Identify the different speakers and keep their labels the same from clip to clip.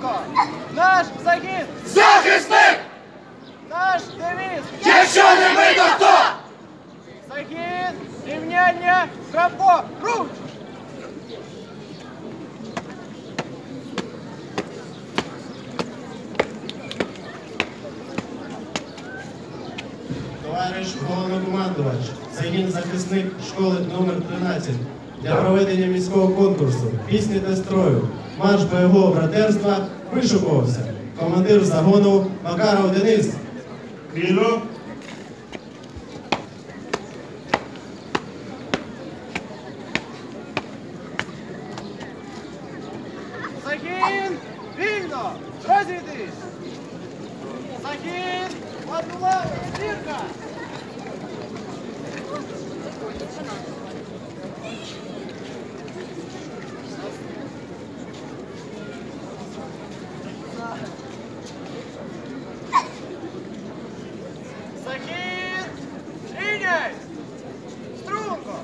Speaker 1: Струнко! Наш загін!
Speaker 2: Захисник!
Speaker 1: Наш девіз!
Speaker 2: Якщо не ми, то хто?
Speaker 1: Загін! Рівняння! Право! Руч!
Speaker 3: Товариш головнокомандувач, загін захисник школи номер 13 для проведення міського конкурсу пісні та строю, марш бойового братерства вишукувався. Командир загону Макаров Денис.
Speaker 4: Вільно.
Speaker 1: Загін! Вільно! Розвідись! Загін! Однула! Стірка! Захід! Рівняй! Струнко!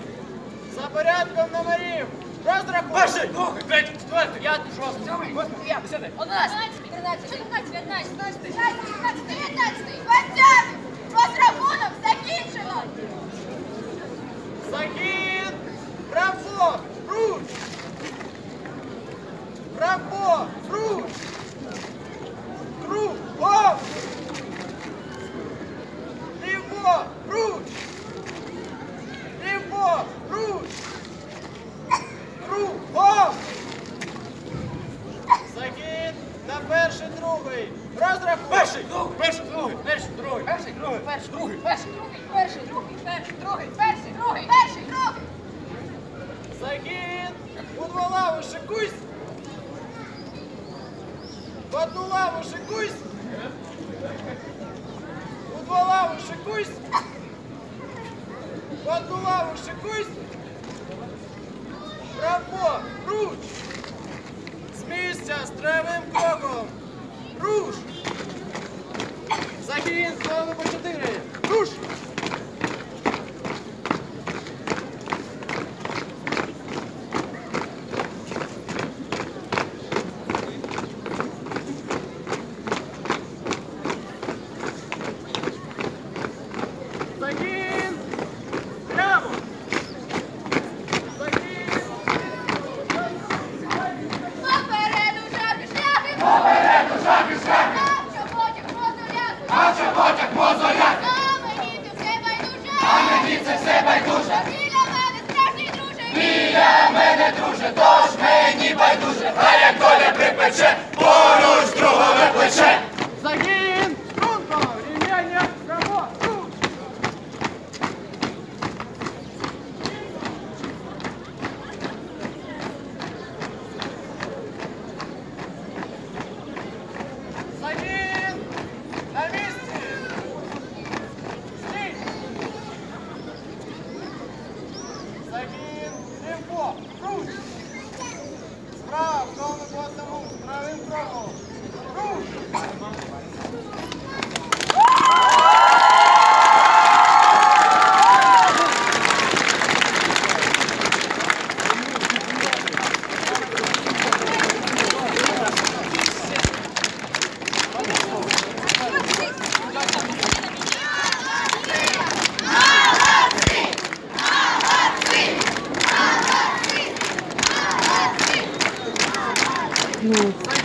Speaker 1: За порядком номерів! Розрахунок!
Speaker 2: Перший, другий, третій, четвертий.
Speaker 1: П'ятий, шостий, сьомий, восьмий, десятий.
Speaker 5: 11, 13, 14, 15, 16, 17, 19, 20. Розрахунок закінчено.
Speaker 1: Загін! Право! Руч! Право! Руч! Кругом! Ліво! Руч! Ліво! Руч! Кругом! Загін на перший, другий! Розрахунок!
Speaker 2: Перший, другий, перший, другий, перший, другий,
Speaker 1: Перший, другий, перший, другий, перший,
Speaker 5: Другий, перший, другий, перший, другий, перший, другий, перший, другий.
Speaker 1: Загін! У два лаву шикуйсь! В одну лаву шикуйсь! У два лаву шикуйсь! В одну лаву шикуйсь! Право! Руч!
Speaker 5: Попереду шаги, позоляти.
Speaker 2: А що потяг позоляти?
Speaker 5: А мені це все байдуже. Біля мене, друже,
Speaker 2: тож мені байдуже. А як доля припече,
Speaker 1: Руч! Справа, в тому по одному, правим кроком! Руч! Загін!